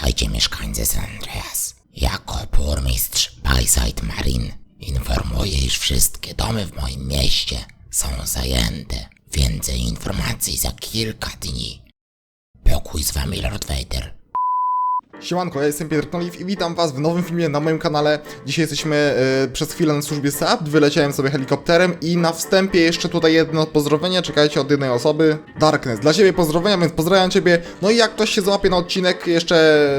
Witajcie mieszkańcy San Andreas. Jako burmistrz Bayside Marine informuję, iż wszystkie domy w moim mieście są zajęte. Więcej informacji za kilka dni. Pokój z wami Lord Vader. Siemanko, ja jestem Piotr Knoliw i witam was w nowym filmie na moim kanale. Dzisiaj jesteśmy e, przez chwilę na służbie SAP, wyleciałem sobie helikopterem i na wstępie jeszcze tutaj jedno pozdrowienie, czekajcie od jednej osoby. Darkness, dla ciebie pozdrowienia, więc pozdrawiam ciebie. No i jak ktoś się załapie na odcinek jeszcze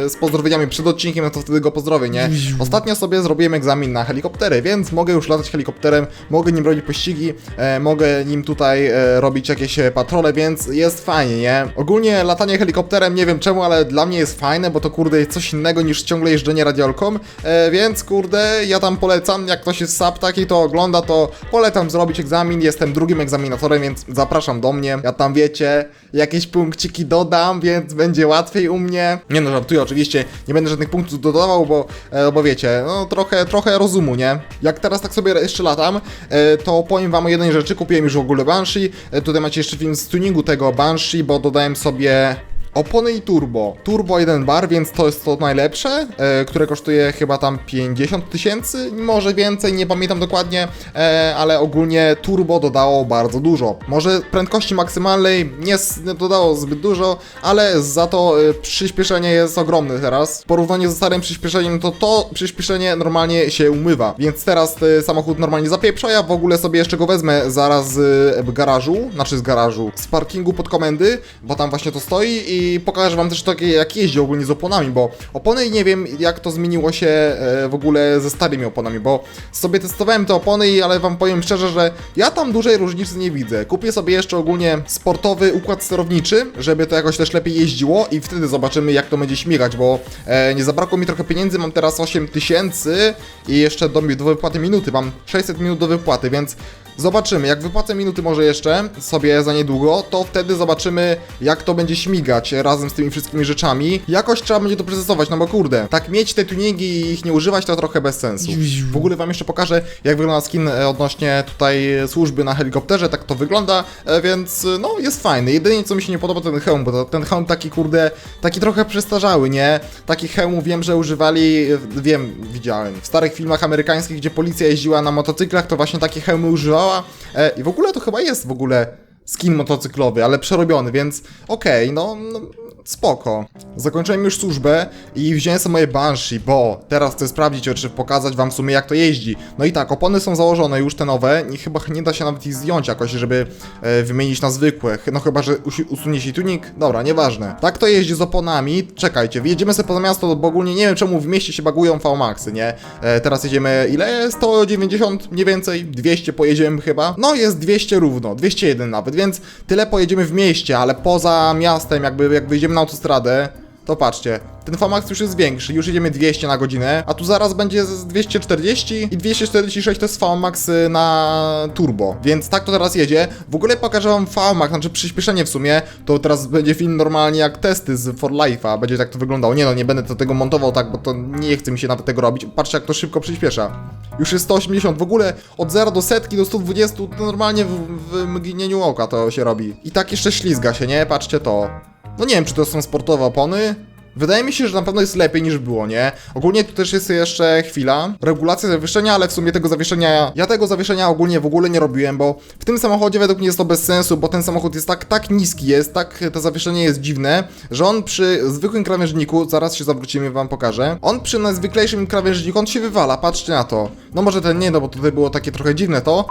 z pozdrowieniami przed odcinkiem, no to wtedy go pozdrowię, nie? Ostatnio sobie zrobiłem egzamin na helikoptery, więc mogę już latać helikopterem, mogę nim robić pościgi, e, mogę nim tutaj e, robić jakieś e, patrole, więc jest fajnie, nie? Ogólnie latanie helikopterem, nie wiem czemu, ale dla mnie jest fajne, bo to kurde jest coś innego niż ciągle jeżdżenie radiolką, e, więc kurde, ja tam polecam, jak ktoś jest sap taki, to ogląda, to. Polecam zrobić egzamin, jestem drugim egzaminatorem, więc zapraszam do mnie, ja tam wiecie, jakieś punkciki dodam, więc będzie łatwiej u mnie. Nie no, żartuję oczywiście, nie będę żadnych punktów dodawał, bo, e, bo wiecie, no trochę, trochę rozumu, nie? Jak teraz tak sobie jeszcze latam, e, to powiem wam o jednej rzeczy, kupiłem już w ogóle Banshee, e, tutaj macie jeszcze film z tuningu tego Banshee, bo dodałem sobie Opony i turbo. Turbo 1 bar, więc to jest to najlepsze, e, które kosztuje chyba tam 50 tysięcy, może więcej, nie pamiętam dokładnie, e, ale ogólnie turbo dodało bardzo dużo. Może prędkości maksymalnej nie, dodało zbyt dużo, ale za to e, przyspieszenie jest ogromne teraz. W porównaniu ze starym przyspieszeniem, to to przyspieszenie normalnie się umywa, więc teraz samochód normalnie zapieprza, ja w ogóle sobie jeszcze go wezmę zaraz e, garażu, znaczy z garażu, z parkingu pod komendy, bo tam właśnie to stoi i pokażę wam też takie jak jeździ ogólnie z oponami, bo opony nie wiem jak to zmieniło się e, w ogóle ze starymi oponami, bo sobie testowałem te opony, i- ale wam powiem szczerze, że ja tam dużej różnicy nie widzę. Kupię sobie jeszcze ogólnie sportowy układ sterowniczy, żeby to jakoś też lepiej jeździło i wtedy zobaczymy jak to będzie śmigać, bo e, nie zabrakło mi trochę pieniędzy, mam teraz 8 tysięcy i jeszcze do, do wypłaty minuty, mam 600 minut do wypłaty, więc Zobaczymy, jak wypłacę minuty może jeszcze sobie za niedługo, to wtedy zobaczymy jak to będzie śmigać razem z tymi wszystkimi rzeczami. Jakoś trzeba będzie to przetestować, no bo kurde, tak mieć te tuningi i ich nie używać to trochę bez sensu. W ogóle wam jeszcze pokażę jak wygląda skin e, odnośnie tutaj służby na helikopterze, tak to wygląda, e, więc e, no jest fajny. Jedynie co mi się nie podoba to ten hełm, bo ten hełm taki kurde, taki trochę przestarzały, nie? Takich hełmów wiem, że używali, wiem, widziałem, w starych filmach amerykańskich, gdzie policja jeździła na motocyklach, to właśnie takie hełmy używała e, i w ogóle to chyba jest w ogóle skin motocyklowy, ale przerobiony, więc okej, no, no spoko. Zakończyłem już służbę i wziąłem sobie moje Banshee, bo teraz chcę sprawdzić, czy pokazać wam w sumie jak to jeździ. No i tak, opony są założone już te nowe i chyba nie da się nawet ich zdjąć jakoś, żeby e, wymienić na zwykłe. No chyba, że usunie się tunik. Dobra, nieważne. Tak to jeździ z oponami. Czekajcie, jedziemy sobie poza miasto, bo ogólnie nie wiem czemu w mieście się bagują V-Maxy, nie? E, teraz jedziemy, ile? 190 mniej więcej? 200 pojedziemy chyba? No jest 200 równo, 201 nawet, więc tyle pojedziemy w mieście, ale poza miastem, jakby jak wyjdziemy na autostradę, to patrzcie, ten VMAX już jest większy, już jedziemy 200 na godzinę, a tu zaraz będzie z 240 i 246 to jest VMAX y, na turbo, więc tak to teraz jedzie. W ogóle pokażę wam VMAX, znaczy przyspieszenie w sumie, to teraz będzie film normalnie jak testy z For Life'a, będzie tak to wyglądało. Nie no, nie będę do tego montował tak, bo to nie chce mi się nawet tego robić. Patrzcie jak to szybko przyspiesza. Już jest 180, w ogóle od 0 do setki do 120 to normalnie w, w mgnieniu oka to się robi. I tak jeszcze ślizga się, nie? Patrzcie to. No nie wiem, czy to są sportowe opony. Wydaje mi się, że na pewno jest lepiej niż było, nie? Ogólnie tu też jest jeszcze chwila. Regulacja zawieszenia, ale w sumie tego zawieszenia. Ja tego zawieszenia ogólnie w ogóle nie robiłem, bo w tym samochodzie według mnie jest to bez sensu, bo ten samochód jest tak, tak niski, jest tak, to zawieszenie jest dziwne, że on przy zwykłym krawężniku, zaraz się zawrócimy, wam pokażę. On przy najzwyklejszym krawężniku, on się wywala, patrzcie na to. No może ten nie, no bo tutaj było takie trochę dziwne to.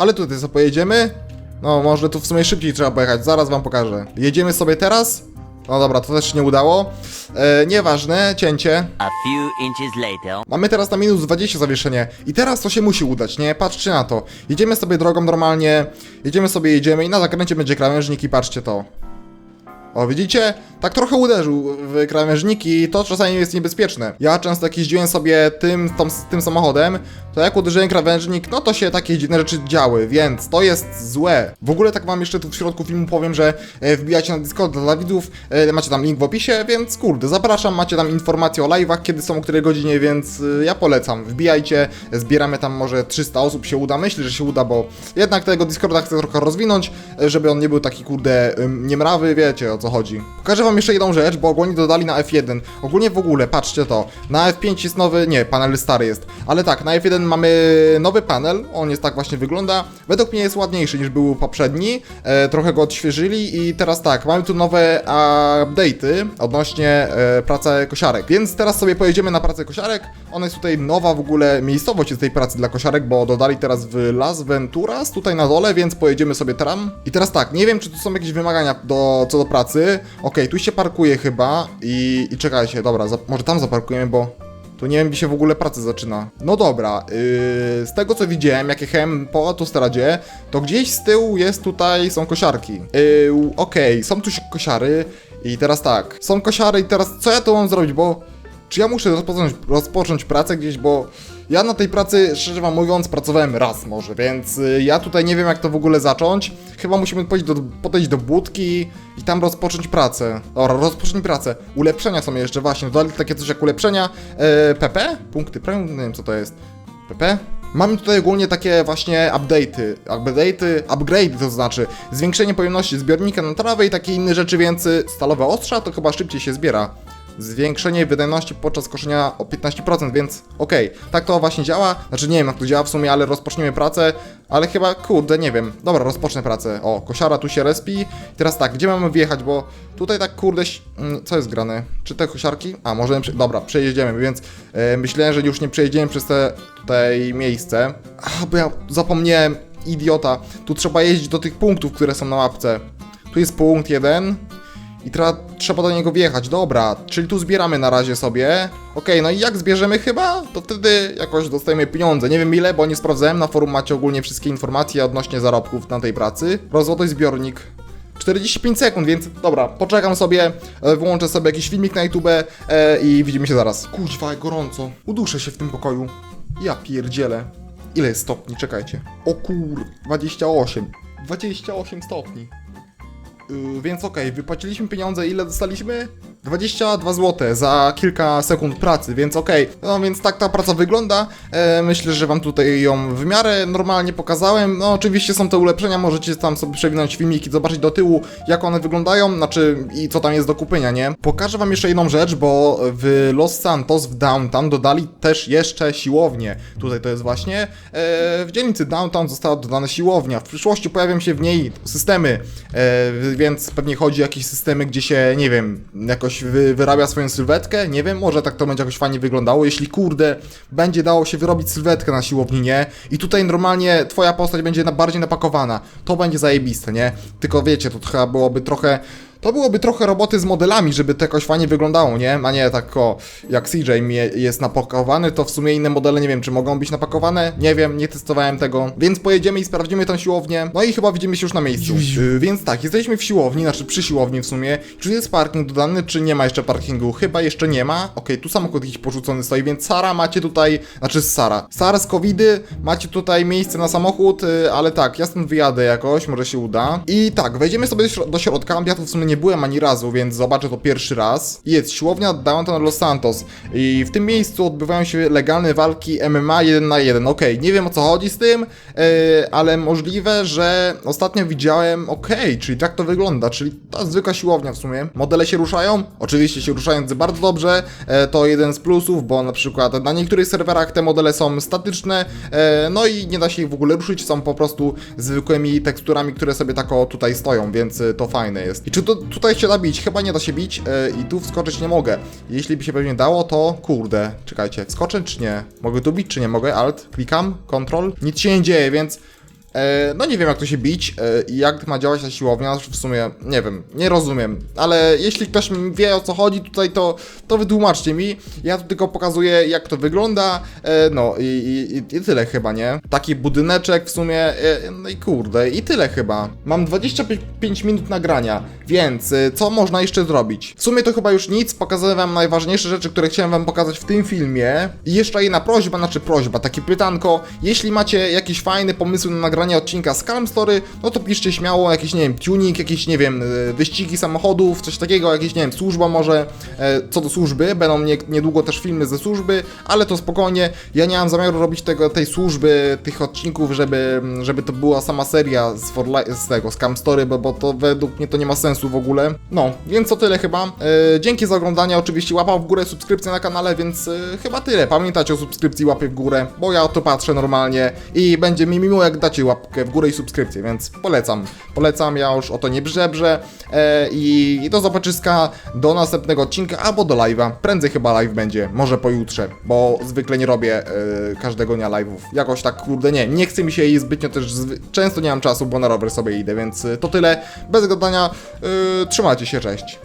Ale tutaj sobie pojedziemy. No, może tu w sumie szybciej trzeba pojechać, zaraz wam pokażę. Jedziemy sobie teraz. No dobra, to też się nie udało. E, nieważne, cięcie. A few inches later. Mamy teraz na minus 20 zawieszenie i teraz to się musi udać, nie? Patrzcie na to. Jedziemy sobie drogą normalnie, jedziemy sobie, jedziemy i na zakręcie będzie krawężnik i patrzcie to. O, widzicie? Tak trochę uderzył w krawężniki i to czasami jest niebezpieczne. Ja często jak jeździłem sobie tym, tym samochodem, to jak uderzyłem krawężnik, no to się takie dziwne rzeczy działy, więc to jest złe. W ogóle tak wam jeszcze tu w środku filmu powiem, że e, wbijajcie na Discord dla widzów, e, macie tam link w opisie, więc kurde, zapraszam, macie tam informacje o live'ach, kiedy są, o której godzinie, więc e, ja polecam. Wbijajcie, zbieramy tam może 300 osób się uda, myślę, że się uda, bo jednak tego Discorda chcę trochę rozwinąć, żeby on nie był taki kurde niemrawy, wiecie o co chodzi. Pokażę wam jeszcze jedną rzecz, bo ogólnie dodali na F1. Ogólnie w ogóle, patrzcie to. Na F5 jest nowy, nie, panel stary jest. Ale tak, na F1 mamy nowy panel, on jest tak właśnie wygląda. Według mnie jest ładniejszy niż był poprzedni. E, trochę go odświeżyli i teraz tak, mamy tu nowe update'y odnośnie e, pracy kosiarek. Więc teraz sobie pojedziemy na pracę kosiarek. Ona jest tutaj nowa w ogóle miejscowość jest tej pracy dla kosiarek, bo dodali teraz w Las Venturas tutaj na dole, więc pojedziemy sobie tam. I teraz tak, nie wiem czy tu są jakieś wymagania do, co do pracy. Okej, tu się parkuje chyba i, i czekajcie, dobra, za, może tam zaparkujemy, bo tu nie wiem, gdzie się w ogóle praca zaczyna. No dobra, yy, z tego co widziałem, jak jechałem po autostradzie, to gdzieś z tyłu jest tutaj, są kosiarki. Yy, Okej, są tu kosiary i teraz tak, są kosiary i teraz co ja tu mam zrobić, bo czy ja muszę rozpocząć, rozpocząć pracę gdzieś, bo ja na tej pracy, szczerze wam mówiąc, pracowałem raz może, więc y, ja tutaj nie wiem jak to w ogóle zacząć. Chyba musimy podejść do, podejść do budki i tam rozpocząć pracę. Dobra, rozpocznij pracę. Ulepszenia są jeszcze, właśnie, dodali takie coś jak ulepszenia. E, PP? Punkty premium? Nie wiem co to jest. PP? Mamy tutaj ogólnie takie właśnie update'y, update'y, upgrade to znaczy zwiększenie pojemności zbiornika na trawę i takie inne rzeczy, więc y, stalowe ostrza to chyba szybciej się zbiera. Zwiększenie wydajności podczas koszenia o 15%, więc okej, tak to właśnie działa. Znaczy nie wiem jak to działa w sumie, ale rozpoczniemy pracę, ale chyba kurde, nie wiem. Dobra, rozpocznę pracę. O, kosiara tu się respi. Teraz tak, gdzie mamy wjechać, bo tutaj tak kurde, mm, co jest grane? Czy te kosiarki? A, możemy, prze- dobra, przejedziemy, więc e, myślałem, że już nie przejedziemy przez te tutaj miejsce. A, bo ja zapomniałem, idiota. Tu trzeba jeździć do tych punktów, które są na mapce. Tu jest punkt jeden. I tra- trzeba do niego wjechać, dobra, czyli tu zbieramy na razie sobie. Okej, no i jak zbierzemy chyba, to wtedy jakoś dostajemy pieniądze. Nie wiem ile, bo nie sprawdzałem, na forum macie ogólnie wszystkie informacje odnośnie zarobków na tej pracy. Rozładuj zbiornik. 45 sekund, więc dobra, poczekam sobie, e, wyłączę sobie jakiś filmik na YouTube e, i widzimy się zaraz. Kuźwa, jak gorąco. Uduszę się w tym pokoju. Ja pierdzielę. Ile jest stopni? Czekajcie. O kur... 28. 28 stopni. Yy, więc okej, wypłaciliśmy pieniądze, ile dostaliśmy? 22 zł za kilka sekund pracy, więc okej. No więc tak ta praca wygląda. E, myślę, że wam tutaj ją w miarę normalnie pokazałem. No oczywiście są te ulepszenia, możecie tam sobie przewinąć filmiki, zobaczyć do tyłu, jak one wyglądają, znaczy i co tam jest do kupienia, nie? Pokażę wam jeszcze jedną rzecz, bo w Los Santos, w Downtown dodali też jeszcze siłownię. Tutaj to jest właśnie. E, w dzielnicy Downtown została dodana siłownia. W przyszłości pojawią się w niej systemy, e, więc pewnie chodzi o jakieś systemy, gdzie się, nie wiem, jakoś wy, wyrabia swoją sylwetkę. Nie wiem, może tak to będzie jakoś fajnie wyglądało. Jeśli kurde, będzie dało się wyrobić sylwetkę na siłowni, nie? I tutaj normalnie twoja postać będzie na, bardziej napakowana. To będzie zajebiste, nie? Tylko wiecie, to chyba byłoby trochę. To byłoby trochę roboty z modelami, żeby to jakoś fajnie wyglądało, nie? A nie tak o, jak CJ jest napakowany, to w sumie inne modele nie wiem, czy mogą być napakowane. Nie wiem, nie testowałem tego. Więc pojedziemy i sprawdzimy tą siłownię. No i chyba widzimy się już na miejscu. Yy, więc tak, jesteśmy w siłowni, znaczy przy siłowni w sumie. Czy jest parking dodany, czy nie ma jeszcze parkingu? Chyba jeszcze nie ma. Okej, tu samochód jakiś porzucony stoi, więc Sara macie tutaj, znaczy Sara. Sara z covidy, macie tutaj miejsce na samochód, yy, ale tak, ja stąd wyjadę jakoś, może się uda. I tak, wejdziemy sobie do środka. Ja tu w sumie nie byłem ani razu, więc zobaczę to pierwszy raz. Jest siłownia Downtown Los Santos. I w tym miejscu odbywają się legalne walki MMA 1 na 1. Okej, nie wiem o co chodzi z tym, yy, ale możliwe, że ostatnio widziałem, okej, czyli tak to wygląda, czyli ta zwykła siłownia w sumie. Modele się ruszają, oczywiście się ruszają bardzo dobrze, e, to jeden z plusów, bo na przykład na niektórych serwerach te modele są statyczne, e, no i nie da się ich w ogóle ruszyć, są po prostu zwykłymi teksturami, które sobie tak o tutaj stoją, więc to fajne jest. I czy to tutaj się da bić? Chyba nie da się bić e, i tu wskoczyć nie mogę. Jeśli by się pewnie dało, to kurde, czekajcie, wskoczę czy nie? Mogę tu bić czy nie mogę? Alt, klikam, control, nic się nie dzieje, więc no nie wiem jak to się bić e, i jak ma działać ta siłownia, w sumie nie wiem, nie rozumiem, ale jeśli ktoś wie o co chodzi tutaj, to, to wytłumaczcie mi, ja tu tylko pokazuję jak to wygląda, e, no i, i, i tyle chyba, nie? Taki budyneczek w sumie, e, no i kurde, i tyle chyba. Mam 25 minut nagrania, więc e, co można jeszcze zrobić? W sumie to chyba już nic, pokazałem wam najważniejsze rzeczy, które chciałem wam pokazać w tym filmie i jeszcze jedna prośba, znaczy prośba, takie pytanko, jeśli macie jakieś fajne pomysły na nagranie odcinka z Calm Story, no to piszcie śmiało jakiś, nie wiem, tuning, jakieś, nie wiem, y, wyścigi samochodów, coś takiego, jakieś, nie wiem, służba może, e, co do służby, będą nie, niedługo też filmy ze służby, ale to spokojnie, ja nie mam zamiaru robić tego, tej służby, tych odcinków, żeby, żeby to była sama seria z, z tego, z Cam Story, bo, bo to według mnie to nie ma sensu w ogóle. No, więc to tyle chyba. E, dzięki za oglądanie, oczywiście łapa w górę, subskrypcja na kanale, więc e, chyba tyle. Pamiętajcie o subskrypcji, łapie w górę, bo ja o to patrzę normalnie i będzie mi miło jak dacie łapkę w górę i subskrypcję, więc polecam. Polecam, ja już o to nie brzebrzę e, i, i do zobaczyska do następnego odcinka albo do live'a. Prędzej chyba live będzie, może pojutrze, bo zwykle nie robię e, każdego dnia live'ów. Jakoś tak, kurde, nie, nie chce mi się jej zbytnio też, często nie mam czasu, bo na rower sobie idę, więc e, to tyle. Bez gadania, e, trzymajcie się, cześć.